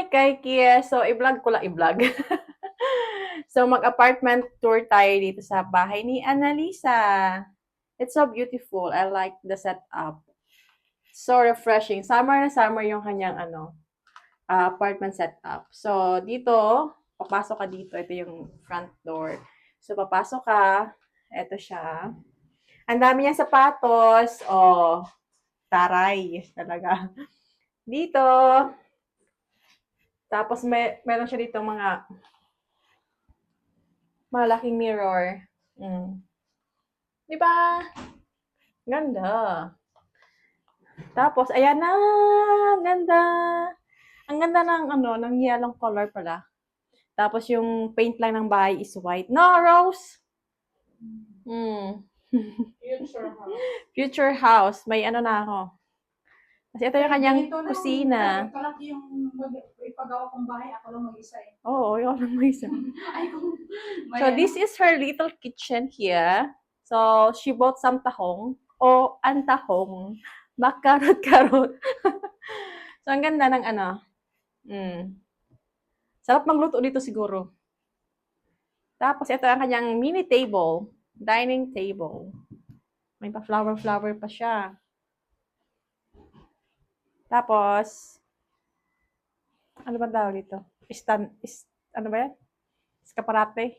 Hi kay Kia. So, i-vlog ko lang, i-vlog. so, mag-apartment tour tayo dito sa bahay ni Annalisa. It's so beautiful. I like the setup. So refreshing. Summer na summer yung kanyang ano, ah, apartment setup. So, dito, papasok ka dito. Ito yung front door. So, papasok ka. Ito siya. Ang dami niyang sapatos. Oh, taray. Talaga. Dito. Tapos, may, meron siya dito mga malaking mirror. Mm. Di ba? Ganda. Tapos, ayan na. Ganda. Ang ganda ng ano, ng yellow color pala. Tapos yung paint lang ng bahay is white. No, Rose? Hmm. Future house. Future house. May ano na ako. Kasi ito yung kanyang Ito lang, kusina. Ito lang yung mag- ipagawa kong bahay. Ako lang mag-isa eh. Oo, oh, lang may isa. Ay, kung may So, this is her little kitchen here. So, she bought some tahong. O, ang tahong. Makarot-karot. so, ang ganda ng ano. Mm. Sarap magluto dito siguro. Tapos, ito ang kanyang mini table. Dining table. May pa flower-flower pa siya. Tapos, ano ba tawag dito? Stand, is, ano ba yan? Escaparate.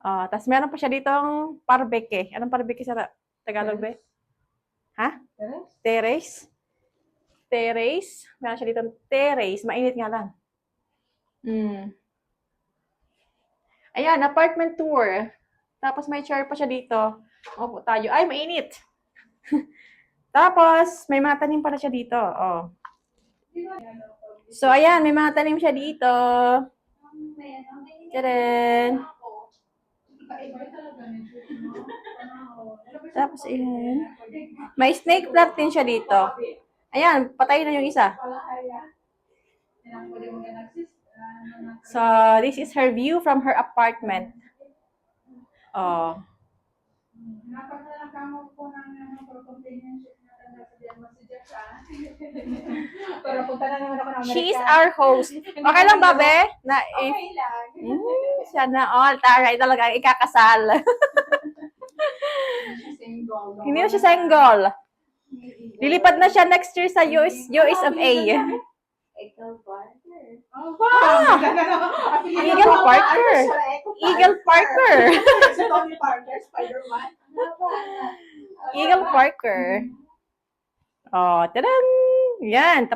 Ah, tapos meron pa siya ditong parbeke. Anong parbeke sa Tagalog ba? Ha? Terrace? Terrace. Terrace. Meron siya ditong terrace. Mainit nga lang. Mm. Ayan, apartment tour. Tapos may chair pa siya dito. Opo tayo. Ay, mainit. Tapos, may mga tanim pala siya dito. Oh. So, ayan, may mga tanim siya dito. Tadaan! Tapos, ayan. May snake plant din siya dito. Ayan, patay na yung isa. So, this is her view from her apartment. Oh. Napagdala kamo po ng ano, for companionship na tanda sa diyan mo si Jeff ah. Pero punta na naman ako ng Amerika. She is our host. Okay lang ba, be? Na if, Okay lang. mm, sana all. Taray talaga ikakasal. Single. Hindi na siya single. Lilipad na siya next year sa US, US of A. Oh, Ah! Eagle Parker. Eagle Parker. Si Tony Parker, Spider-Man. Eagle Parker. Oh, tadang! Yan.